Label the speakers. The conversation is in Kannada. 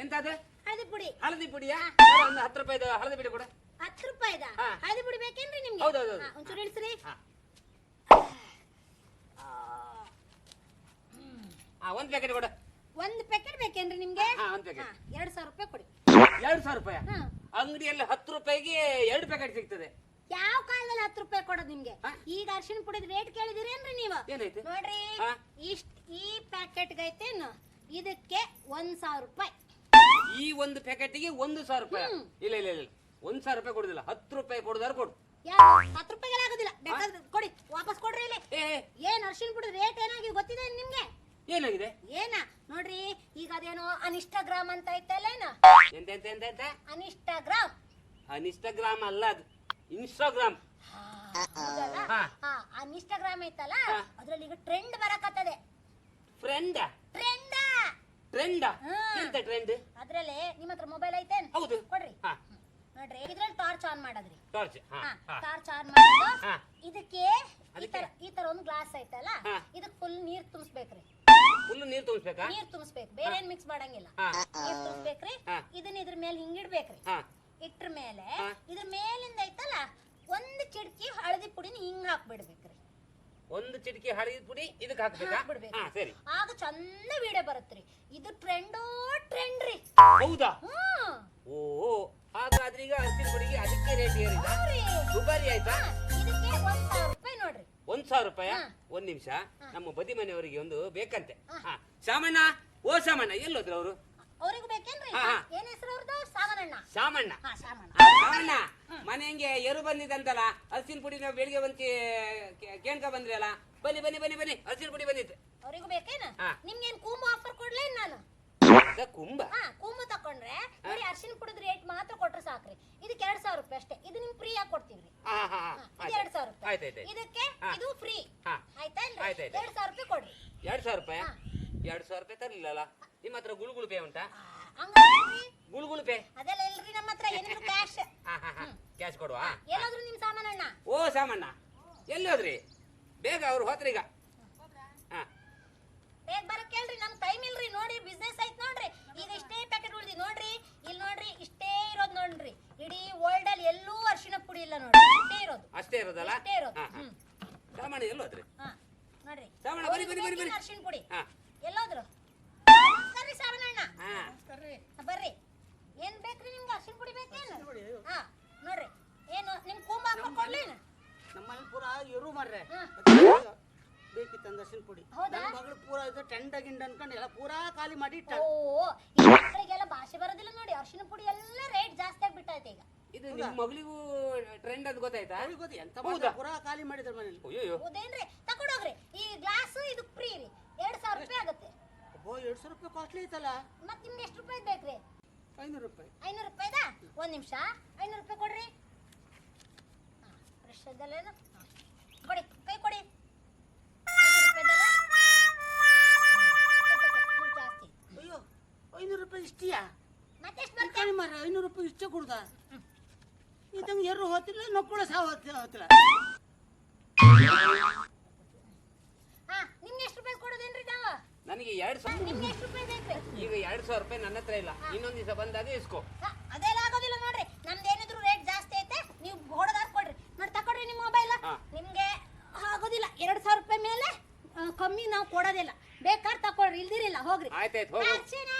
Speaker 1: ಹಳದಿ ಪುಡಿಯಾ? ಒಂದು ಹತ್ತು ರೂಪಾಯಿದು ಹಳದಿ ಪುಡಿ ಕೊಡು.
Speaker 2: ಹತ್ತು ರೂಪಾಯಿದ?
Speaker 1: ಹಾ.
Speaker 2: ಹಳದಿ ಪುಡಿ ಬೇಕೇನ್ರಿ ನಿಮ್ಗೆ?
Speaker 1: ಹೌದು, ಹೌದು, ಹೌದು.
Speaker 2: ಹಾ, ಒಂಚೂರು ಇಳಿಸ್ರಿ.
Speaker 1: ಹಾ. ಹಾ. ಒಂದ್ ಪ್ಯಾಕೆಟ್ ಕೊಡು.
Speaker 2: ಒಂದ್ ಪ್ಯಾಕೆಟ್ ಬೇಕೇನ್ರಿ ನಿಮ್ಗೆ?
Speaker 1: ಹಾ, ಒಂದ್ packet.
Speaker 2: ಹಾ, ಎರಡ್ ಸಾವಿರ ರೂಪಾಯಿ ಕೊಡಿ.
Speaker 1: ಎರಡು ಸಾವಿರ ರೂಪಾಯಿ?
Speaker 2: ಹಾ.
Speaker 1: ಅಂಗಡಿಯಲ್ಲಿ ಹತ್ತು ರೂಪಾಯಿಗೆ ಎರಡು ಪ್ಯಾಕೆಟ್ ಸಿಗ್ತದೆ.
Speaker 2: ಯಾವ ಕಾಲದಲ್ಲಿ ಹತ್ತು ರೂಪಾಯಿ ಕೊಡೋದು ನಿಮ್ಗೆ?
Speaker 1: ಹಾ?
Speaker 2: ಈಗ ಅರ್ಶಿನ ಪುಡಿದ ರೇಟ್ ಕೇಳಿದಿರೇನ್ರಿ ನೀವು?
Speaker 1: ಏನೈತೆ
Speaker 2: ನೋಡ್ರಿ
Speaker 1: ಹಾ?
Speaker 2: ಇಷ್ಟ್ ಈ ಪ್ಯಾಕೆಟ್ ಐತೇನು ಇದಕ್ಕೆ ಒಂದ್ ಸಾವಿರ ರೂಪಾಯಿ.
Speaker 1: ಈ ಒಂದು ಪ್ಯಾಕೆಟ್ಗೆ ಒಂದು ಸಾವಿರ ರೂಪಾಯಿ. ಇಲ್ಲ ಇಲ್ಲ ಇಲ್ಲ. ಒಂದ್ ಸಾವಿರ ರೂಪಾಯಿ ಕೊಡುದಿಲ್ಲ. ಹತ್ತು ರೂಪಾಯಿ ಕೊಡುದಾರು ಕೊಡು.
Speaker 2: ಹತ್ತು ರೂಪಾಯಿಗೆ ಆಗೋದಿಲ್ಲ. ಬೇಕಾದ್ರೆ ಕೊಡಿ. ವಾಪಸ್ ಕೊಡ್ರಿ ಇಲ್ಲಿ.
Speaker 1: ಏ
Speaker 2: ಏನ್ ಅರ್ಶಿನ ಪುಡಿ ರೇಟ್ ಏನಾಗಿ ಗೊತ್ತಿದೆ ನಿಮ್ಗೆ?
Speaker 1: ಏನಾಗಿದೆ?
Speaker 2: ಏನ? ನೋಡ್ರಿ ಈಗ ಅದೇನೋ ಅನಿಷ್ಟಗ್ರಾಮ್ ಅಂತ ಐತಲ್ಲ ಏನ?
Speaker 1: ಎಂತ ಎಂತ ಎಂತ ಎಂತ?
Speaker 2: ಅನಿಷ್ಟಗ್ರಾಮ್.
Speaker 1: ಅಲ್ಲ ಅದು. ಇನ್ಸ್ಟಾಗ್ರಾಮ್? ಹಾ.
Speaker 2: ಅನಿಷ್ಟಗ್ರಾಮ್ ಐತಲ್ಲ. ಅದ್ರಲ್ಲಿ ಈಗ ಟ್ರೆಂಡ್ ಬರಕತ್ತದೆ.
Speaker 1: Friend
Speaker 2: trend
Speaker 1: trend. ಎಂತ ಟ್ರೆಂಡ್
Speaker 2: ಅದ್ರಲ್ಲಿ ನಿಮ್ಮ ಹತ್ರ ಮೊಬೈಲ್ ಐತೆ
Speaker 1: ಹೌದು.
Speaker 2: ಕೊಡ್ರಿ.
Speaker 1: ಹಾ.
Speaker 2: ನೋಡ್ರಿ ಇದ್ರಲ್ಲಿ ಟಾರ್ಚ್ ಆನ್ ಮಾಡದ್ರಿ.
Speaker 1: ಟಾರ್ಚ್ ಹಾ
Speaker 2: ಟಾರ್ಚ್ ಆನ್
Speaker 1: ಮಾಡಿ
Speaker 2: ಇದಕ್ಕೆ ಈ ತರ ಈ ತರ ಒಂದು ಗ್ಲಾಸ್ ಐತಲ್ಲ?
Speaker 1: ಇದಕ್ಕೆ
Speaker 2: ಇದಕ್ ಫುಲ್ ನೀರ್ ತುಂಬಿಸ್ಬೇಕ್ರಿ.
Speaker 1: ಫುಲ್ ನೀರ್ ತುಂಬಿಸ್ಬೇಕಾ?
Speaker 2: ನೀರ್ ತುಂಬಿಸ್ಬೇಕು. ಬೇರೆ ಏನ್ ಮಿಕ್ಸ್ ಮಾಡಂಗಿಲ್ಲ. ನೀರ್ ತುಂಬಿಸ್ಬೇಕ್ರಿ. ಇದನ್ನ ಇದ್ರ ಮೇಲೆ ಹಿಂಗಿಡ್ಬೇಕ್ರಿ. ಇಟ್ರ ಮೇಲೆ. ಇದ್ರ ಮೇಲಿಂದ ಐತಲ್ಲ ಒಂದ್ ಚಿಡ್ಕಿ ಹಳದಿ ಪುಡಿನ ಹಿಂಗ್ ಹಾಕ್ಬಿಡ್ಬೇಕ್ರಿ.
Speaker 1: ಒಂದು ಚಿಟಿಕೆ ಹಳದಿ ಪುಡಿ ಇದಕ್ಕೆ ಹಾಕ್ಬೇಕಾ. ಹಾ ಸರಿ.
Speaker 2: ಆಗ ಚಂದ ವಿಡಿಯೋ ಬರುತ್ತೆ ಇದು ಟ್ರೆಂಡೋ ಟ್ರೆಂಡ್ ರೀ.
Speaker 1: ಹೌದಾ?
Speaker 2: ಹ್ಮ್.
Speaker 1: ಓ ಹಾಗಾದ್ರೆ ಈಗ ಹಸಿರು ಪುಡಿಗೆ ಅದಕ್ಕೆ ರೇಟ್ ಏರಿದ
Speaker 2: ಹೌದ್ರಿ.
Speaker 1: ದುಬಾರಿ ಆಯ್ತಾ?
Speaker 2: ಹಾ, ಇದಕ್ಕೆ ಒಂದ್ ಸಾವಿರ ರೂಪಾಯಿ ನೋಡ್ರಿ.
Speaker 1: ಒಂದ್ ಸಾವಿರ ರೂಪಾಯ?
Speaker 2: ಹಾ.
Speaker 1: ಒಂದ್ ನಿಮಿಷ. ನಮ್ಮ ಬದಿ ಮನೆಯವರಿಗೆ ಒಂದು ಬೇಕಂತೆ.
Speaker 2: ಹಾ.
Speaker 1: ಶಾಮಣ್ಣ ಓ ಶಾಮಣ್ಣ ಎಲ್ಲೋದ್ರು ಅವರು?
Speaker 2: ಅವ್ರಿಗೂ ಬೇಕೇನ್ರಿ?
Speaker 1: ಹಾ, ಹಾ.
Speaker 2: ಏನ್ ಹೆಸರು ಅವ್ರದ್ದು
Speaker 1: ಶಾಮಣ್ಣ.
Speaker 2: ಹಾ
Speaker 1: ಆ, ಶಾಮಣ್ಣ. ಮನೆ ಹಂಗೆ ಎರು ಬಂದಿದಂತಲ್ಲ ಹಸಿನ ಪುಡಿ ನಾವು ಬೆಳಿಗ್ಗೆ ಬಂದು ಕೇಳ್ಕ ಬಂದ್ರಿ ಅಲ್ಲ ಬನ್ನಿ ಬನ್ನಿ ಬನ್ನಿ ಬನ್ನಿ ಹಸಿನ ಪುಡಿ ಬಂದಿತ್ತು.
Speaker 2: ಅವರಿಗೂ ಬೇಕೇನ?
Speaker 1: ಹಾ.
Speaker 2: ನಿಮ್ಗೇನ್ ಕೂಮು ಆಫರ್ ಕೊಡ್ಲೇ ನಾನು?
Speaker 1: ಅದ ಕುಂಬ?
Speaker 2: ಹಾ ಕೂಮು ತಕೊಂಡ್ರೆ ನೋಡಿ ಅರ್ಶಿನ ಪುಡಿದ ರೇಟ್ ಮಾತ್ರ ಕೊಟ್ರೆ ಸಾಕ್ರಿ. ಇದಕ್ಕೆ ಎರಡ್ ಸಾವಿರ ರೂಪಾಯಿ ಅಷ್ಟೇ. ಇದು ನಿಮ್ ಫ್ರೀ ಆಗಿ ಕೊಡ್ತೀವ್ರಿ.
Speaker 1: ಹಾ ಹಾ
Speaker 2: ಹಾ, ಇದು ಎರಡ್ ಸಾವಿರ ರೂಪಾಯಿ.
Speaker 1: ಆಯ್ತಾಯ್ತು
Speaker 2: ಇದಕ್ಕೆ
Speaker 1: ಹಾ.
Speaker 2: ಇದು ಫ್ರೀ
Speaker 1: ಹಾ.
Speaker 2: ಆಯ್ತಾ. ಎರಡ್ ಸಾವಿರ ರೂಪಾಯಿ ಕೊಡ್ರಿ
Speaker 1: ಎರಡ್ ಸಾವಿರ ರೂಪಾಯಿ. ಎರಡ್ ಸಾವಿರ ರೂಪಾಯಿ ತರ್ಲಿಲ್ಲಲ್ಲ? ನಿಮ್ಮ ಹತ್ರ ಗುಳುಗುಳು ಪೇ ಉಂಟಾ?
Speaker 2: ಆ, ಹಂಗಲ್ರಿ
Speaker 1: ಗುಳುಗುಳು ಪೇ.
Speaker 2: ಅದೆಲ್ಲ ಇಲ್ರಿ ನಮ್ಮ ಹತ್ರ ಏನಿದ್ರು ಕ್ಯಾಶ್
Speaker 1: ಆಹಾ ಹಾ ಕ್ಯಾಶ್ ಕೊಡುವ?
Speaker 2: ಎಲ್ಲಾದ್ರೂ ನಿಮ್ ಸಾಮಾನಣ್ಣ
Speaker 1: ಓ ಸಾಮಾನ. ಎಲ್ಲೋದ್ರಿ? ಬೇಗ ಅವ್ರು ಹೋತ್ರಿ ಈಗ ಹಾ.
Speaker 2: ಬೇಗ ಬರಕ್ ಕೇಳ್ರಿ ನಮ್ ಟೈಮ್ ಇಲ್ರಿ. ನೋಡಿ ಬಿಸ್ನೆಸ್ ಐತ್ ನೋಡ್ರಿ. ಈಗ ಇಷ್ಟೇ ಪ್ಯಾಕೆಟ್ ಉಳ್ದಿ. ನೋಡ್ರಿ ಇಲ್ಲಿ ನೋಡ್ರಿ ಇಷ್ಟೇ ಇರೋದ್ ನೋಡ್ರಿ. ಇಡೀ ವರ್ಲ್ಡ್ ಅಲ್ಲಿ ಎಲ್ಲೂ ಅರಿಶಿನ ಪುಡಿ ಇಲ್ಲ ನೋಡ್ರಿ. ಇಷ್ಟೇ ಇರೋದು.
Speaker 1: ಅಷ್ಟೇ ಇರೋದಲ್ಲ?
Speaker 2: ಇಷ್ಟೇ ಇರೋದು.
Speaker 1: ಹಾ ಹಾ.
Speaker 2: ಹ್ಮ್.
Speaker 1: ಸಾಮಣ್ಣ ಎಲ್ಲಿ ಹೋದ್ರಿ
Speaker 2: ಹಾ. ನೋಡ್ರಿ.
Speaker 1: ಶ್ರಾವಣ, ಬರಿ ಬರಿ ಬರಿ.
Speaker 2: ಅರಿಶಿನ ಪುಡಿ.
Speaker 1: ಹಾ.
Speaker 2: ಎಲ್ಲೋದ್ರು ಸರಿ ಶ್ರಾವಣಣ್ಣ
Speaker 1: ಹಾ
Speaker 2: ಬರ್ರಿ ಏನ್ ಬೇಕ್ರಿ ನಿಮ್ಗೆ ಅರಿಶಿನ ಪುಡಿ ಬೇಕೇನು? ಹಾ ನೋಡ್ರಿ. ಏನು ನಿಮ್ ಕುಂಬ ಹಾಕೊಂಡ್ ಕೊಡ್ಲೇನು?
Speaker 3: ನಮ್ಮಲ್ಲಿ ಪೂರ ಇರು
Speaker 2: ಮಾಡ್ರೆ.
Speaker 3: ಬೇಕಿತ್ತು ಪುಡಿ.
Speaker 2: ಹೌದಾ?
Speaker 3: ಮಗಳು ಪೂರ ಇದು ಟೆಂಡ ಗಿಂಡ ಅನ್ಕೊಂಡು ಎಲ್ಲ ಪೂರಾ ಖಾಲಿ ಮಾಡಿ ಇಟ್ಟ.
Speaker 2: ಓ ಈ ಮಕ್ಕಳಿಗೆಲ್ಲ ಭಾಷೆ ಬರೋದಿಲ್ಲ ನೋಡಿ. ಅರ್ಶಿನ ಪುಡಿ ಎಲ್ಲ ರೇಟ್ ಜಾಸ್ತಿ ಆಗ್ಬಿಟ್ಟೈತೆ ಈಗ.
Speaker 1: ಇದು ನಿಮ್ಮ ಮಗಳಿಗೂ ಟ್ರೆಂಡ್ ಅಂತ ಗೊತ್ತಾಯ್ತಾ?
Speaker 3: ಗೊತ್ತಿ ಎಂತ
Speaker 1: ಹೌದಾ?
Speaker 3: ಮಾಡಿದ್ರು ಪೂರಾ ಖಾಲಿ ಮಾಡಿದ್ರು ಮನೇಲಿ.
Speaker 1: ಅಯ್ಯೋ
Speaker 2: ಹೌದೇನ್ರಿ? ತಕೊಂಡೋಗ್ರಿ ಈ ಗ್ಲಾಸ್ ಇದು ಫ್ರೀ ರೀ ಎರಡ್ ಸಾವಿರ ರೂಪಾಯಿ ಆಗುತ್ತೆ.
Speaker 3: ಅಬ್ಬೋ ಎರಡು ಸಾವಿರ ರೂಪಾಯಿ ಕಾಸ್ಟ್ಲಿ ಐತಲ್ಲ.
Speaker 2: ಮತ್ತೆ ನಿಮ್ಗೆ ಎಷ್ಟು ರೂಪಾಯಿ ಬೇಕ್ರಿ?
Speaker 3: ಐನೂರು ರೂಪಾಯಿ.
Speaker 2: ಐನೂರು ರೂಪಾಯಿದಾ? ಒಂದ್ ನಿಮಿಷ. ಐನೂರು ರೂಪಾಯಿ ಕೊಡ್ರಿ. ಫ್ರೆಶ್ ಅದಲ್ಲೇನು. ಕೊಡಿ ಕೈ ಕೊಡಿ.
Speaker 3: ಅಯ್ಯೋ ಐನೂರು ರೂಪಾಯಿ ಇಷ್ಟಿಯಾ? ಮಾರ್ರೆ ಐನೂರು ರೂಪಾಯಿ ಇಷ್ಟೇ ಕೊಡ್ದ? ಇದಂಗೆ ಎರು ಹೋತಿಲ್ಲ ನಕ್ಕುಳ ಸಾವು ಹೋತಿಲ್ಲ ಹೋತಿಲ್ಲ.
Speaker 2: ಹಾ ನಿಮ್ಗೆ ಎಷ್ಟು ರೂಪಾಯಿ ಕೊಡೋದೇನ್ರಿ ನಾವು
Speaker 1: ನನಗೆ ಎರಡ್ ಸಾವಿರ.
Speaker 2: ನಿಮ್ಗೆ ಎಷ್ಟು ರೂಪಾಯಿ
Speaker 1: ಈಗ ಎರಡ್ ಸಾವಿರ ರೂಪಾಯಿ ನನ್ನ ಹತ್ರ ಇಲ್ಲ. ಇನ್ನೊಂದ್ ದಿವಸ ಬಂದಾಗ ಇಸ್ಕೋ.
Speaker 2: ಅದೇ ಅದೆಲ್ಲ ಆಗೋದಿಲ್ಲ ನೋಡ್ರಿ ನಮ್ದು ಏನಿದ್ರು ರೇಟ್ ಜಾಸ್ತಿ ಐತೆ ನೀವು ಹೊಡೆದಾರ ಕೊಡ್ರಿ ನೋಡಿ ತಕೊಡ್ರಿ ನಿಮ್ಮ ಮೊಬೈಲ್
Speaker 1: ಹಾ.
Speaker 2: ನಿಮ್ಗೆ ಆಗೋದಿಲ್ಲ ಎರಡ್ ಸಾವಿರ ರೂಪಾಯಿ ಮೇಲೆ ಆ, ಕಮ್ಮಿ ನಾವು ಕೊಡೋದಿಲ್ಲ ಬೇಕಾದ್ರೆ ತಕೊಳ್ರಿ ಇಲ್ದಿರಿಲ್ಲ ಹೋಗ್ರಿ.
Speaker 1: ಆಯ್ತಾಯ್ತು ಹೋಗು.
Speaker 2: ಅರ್ಚನಾ!